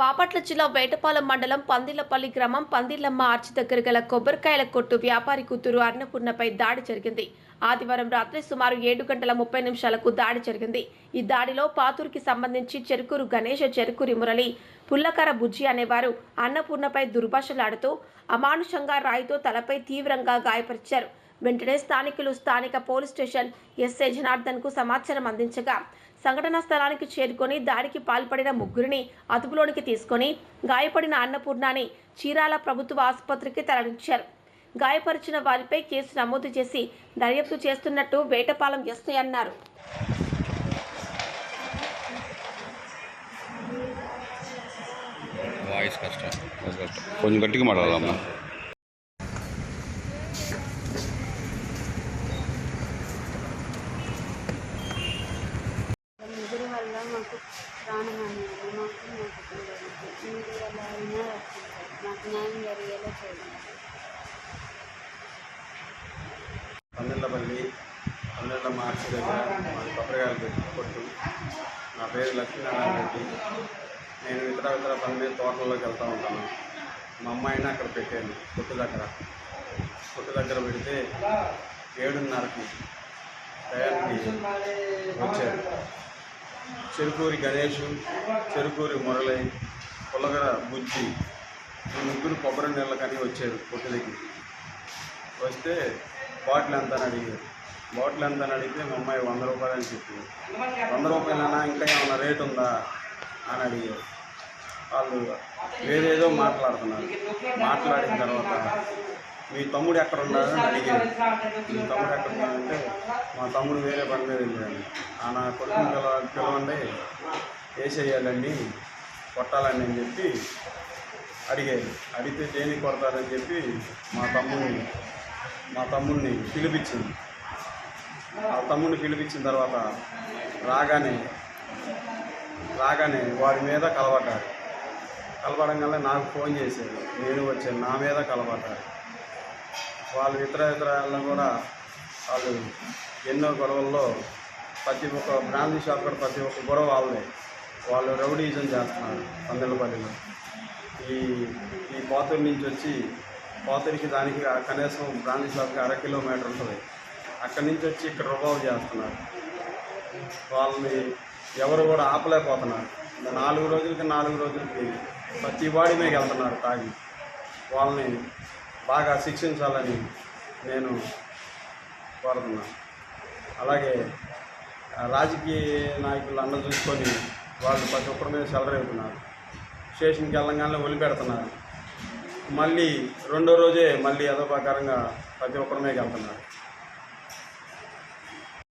బాపట్ల జిల్లా వేటపాలెం మండలం పందిళ్ళపల్లి గ్రామం పందిళ్ళమ్మ ఆర్చి దగ్గర గల కొబ్బరికాయల కొట్టు వ్యాపారి కూతురు అన్నపూర్ణపై దాడి జరిగింది. ఆదివారం రాత్రి సుమారు ఏడు గంటల ముప్పై నిమిషాలకు దాడి జరిగింది. ఈ దాడిలో పాతూరుకి సంబంధించి చెరుకూరు గణేష చెరుకూరి మురళి పుల్లకర బుజ్జి అనేవారు అన్నపూర్ణపై దుర్భాషలాడుతూ అమానుషంగా రాయితో తలపై తీవ్రంగా గాయపరిచారు. వెంటనే స్థానికులు స్థానిక పోలీస్ స్టేషన్ ఎస్ఐ జనార్దన్కు సమాచారం అందించగా సంఘటనా స్థలానికి చేరుకొని దాడికి పాల్పడిన ముగ్గురిని అదుపులోనికి తీసుకొని గాయపడిన అన్నపూర్ణని చీరాల ప్రభుత్వ ఆసుపత్రికి తరలించారు. గాయపరిచిన వారిపై కేసు నమోదు చేసి దర్యాప్తు చేస్తున్నట్టు వేటపాలెం ఎస్ఐ అన్నారు. వాయిస్ కష్టం. కొంచెం గట్టిగా మాట్లాడాలమ్మా పన్నెండపల్లి పన్నెండ మార్చి దగ్గర మాది కొబ్బరికాయలు పెట్టి కొట్టు. నా పేరు లక్ష్మీనారాయణ రెడ్డి. నేను ఇతర ఇతర పని మీద తోటల్లోకి వెళ్తూ ఉంటాను. మా అమ్మాయిని అక్కడ పెట్టాను కొట్టు దగ్గర. కొట్టు దగ్గర పెడితే ఏడున్నరకి టయానికి వచ్చారు. చెరుకూరి గణేష్ చెరుకూరి మురళి పుల్లగర బుజ్జి ముగ్గురు కొబ్బరి నీళ్ళకని వచ్చారు కొట్టు దగ్గరికి. వస్తే బాటిల్ ఎంత అని అడిగారు. బాటిల్ ఎంత అని అడిగితే మా అమ్మాయి వంద రూపాయలు అని చెప్పింది వంద రూపాయలన్నా ఇంకా ఏమైనా రేట్ ఉందా అని అడిగారు. వాళ్ళు ఏదేదో మాట్లాడుతున్నారు. మాట్లాడిన తర్వాత మీ తమ్ముడు ఎక్కడ ఉన్నాడు అని అడిగారు. మీ తమ్ముడు ఎక్కడ ఉన్నాడంటే మా తమ్ముడు వేరే పని మీద వెళ్ళాను ఆ నా కొడుకుని పిలవ పిలవండి వేసేయాలండి కొట్టాలని అని చెప్పి అడిగారు. అడిగితే దేనికి కొడతారని చెప్పి మా తమ్ముడిని మా తమ్ముడిని పిలిపించింది. ఆ తమ్ముడిని పిలిపించిన తర్వాత రాగానే రాగానే వాడి మీద కలబడ్డారు కలపడంగానే నాకు ఫోన్ చేశారు నేను వచ్చాను నా మీద కలబడ్డారు వాళ్ళు ఇతర ఇతరాలను కూడా వాళ్ళు ఎన్నో గొడవల్లో ప్రతి ఒక్క బ్రాందీ షాప్ కూడా ప్రతి ఒక్క గొడవ వాళ్ళే వాళ్ళు రౌడీజం చేస్తున్నారు పందెలపల్లిలో ఈ ఈ పాత్ర నుంచి వచ్చి పోతరికి దానికి కనీసం బ్రాందీ షాప్కి అర కిలోమీటర్ ఉంటుంది. అక్కడి నుంచి వచ్చి ఇక్కడ రుబాబు చేస్తున్నారు. వాళ్ళని ఎవరు కూడా ఆపలేకపోతున్నారు. నాలుగు రోజులకి నాలుగు రోజులకి ప్రతి వాడి మీద వెళ్తున్నారు తాగి. వాళ్ళని బాగా శిక్షించాలని నేను కోరుతున్నాను. అలాగే రాజకీయ నాయకులు అన్న చూసుకొని వాళ్ళు ప్రతి ఒక్కరి మీద చెలరేగుతున్నారు స్టేషన్కి వెళ్ళంగానే వదిలిపెడుతున్నారు మళ్ళీ రెండో రోజే మళ్ళీ యథోప్రకారంగా ప్రతి ఒక్కరి మీద వెళ్తున్నారు.